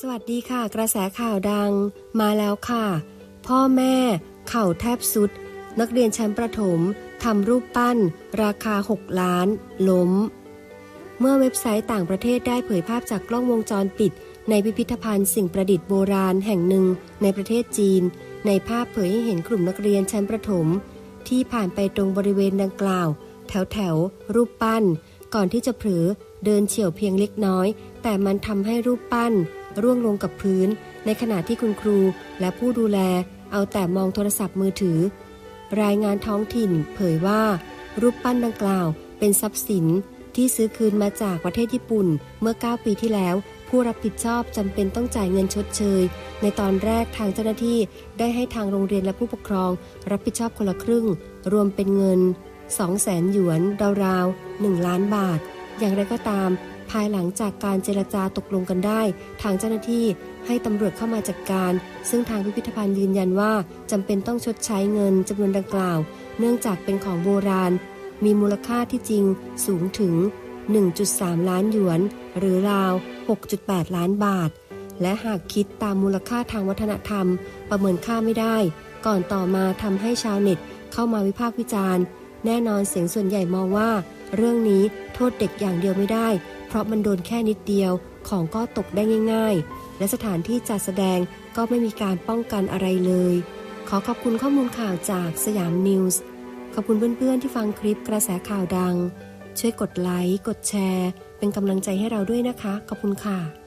สวัสดีค่ะ กระแสข่าวดังมาแล้วค่ะ พ่อแม่เข่าแทบสุด นักเรียนชั้นประถมทำรูปปั้น ราคา 6 ล้าน ล้ม เมื่อเว็บไซต์ต่างประเทศได้เผยภาพจากกล้องวงจรปิด ในพิพิธภัณฑ์สิ่งประดิษฐ์โบราณแห่งหนึ่งในประเทศจีน ในภาพเผยให้เห็นกลุ่มนักเรียนชั้นประถม ที่ผ่านไปตรงบริเวณดังกล่าว แถวแถว รูปปั้น ก่อนที่จะเผลอเดินเฉียวเพียงเล็กน้อย แต่มันทำให้รูปปั้น ร่วงลงกับพื้น ในขณะที่คุณครูและผู้ดูแล เอาแต่มองโทรศัพท์มือถือ รายงานท้องถิ่นเผยว่า รูปปั้นดังกล่าว เป็นทรัพย์สินที่ซื้อคืนมาจากประเทศญี่ปุ่นเมื่อ 9 ปีที่แล้ว ผู้รับผิดชอบจำเป็นต้องจ่ายเงินชดเชย ในตอนแรกทางเจ้าหน้าที่ได้ให้ทางโรงเรียนและผู้ปกครอง รับผิดชอบคนละครึ่ง รวมเป็นเงิน 2 0 0แสนหยวนราวๆ1ล้านบาท อย่างไรก็ตามายหลังจากการเจรจาตกลงกันได้ ทางเจ้าหน้าที่ให้ตำรวจเข้ามาจัดการ ซึ่งทางพิพิธภัณฑ์ยืนยันว่าจำเป็นต้องชดใช้เงินจำนวนดังกล่าว เนื่องจากเป็นของโบราณ มีมูลค่าที่จริงสูงถึง 1.3 ล้านหยวน หรือราว 6.8 ล้านบาท และหากคิดตามมูลค่าทางวัฒนธรรม ประเมินค่าไม่ได้ ก่อนต่อมาทำให้ชาวเน็ตเข้ามาวิพากษ์วิจารณ์ แน่นอนเสียงส่วนใหญ่มองว่า เรื่องนี้โทษเด็กอย่างเดียวไม่ได้ ราะมันโดนแค่นิดเดียวของก็ตกได้ง่าย ๆ และสถานที่จัดแสดงก็ไม่มีการป้องกันอะไรเลย ขอขอบคุณข้อมูลข่าวจากสยามนิวส์ขอบคุณเพื่อนๆที่ฟังคลิปกระแสข่าวดัง ช่วยกดไลค์ กดแชร์ เป็นกำลังใจให้เราด้วยนะคะ ขอบคุณค่ะ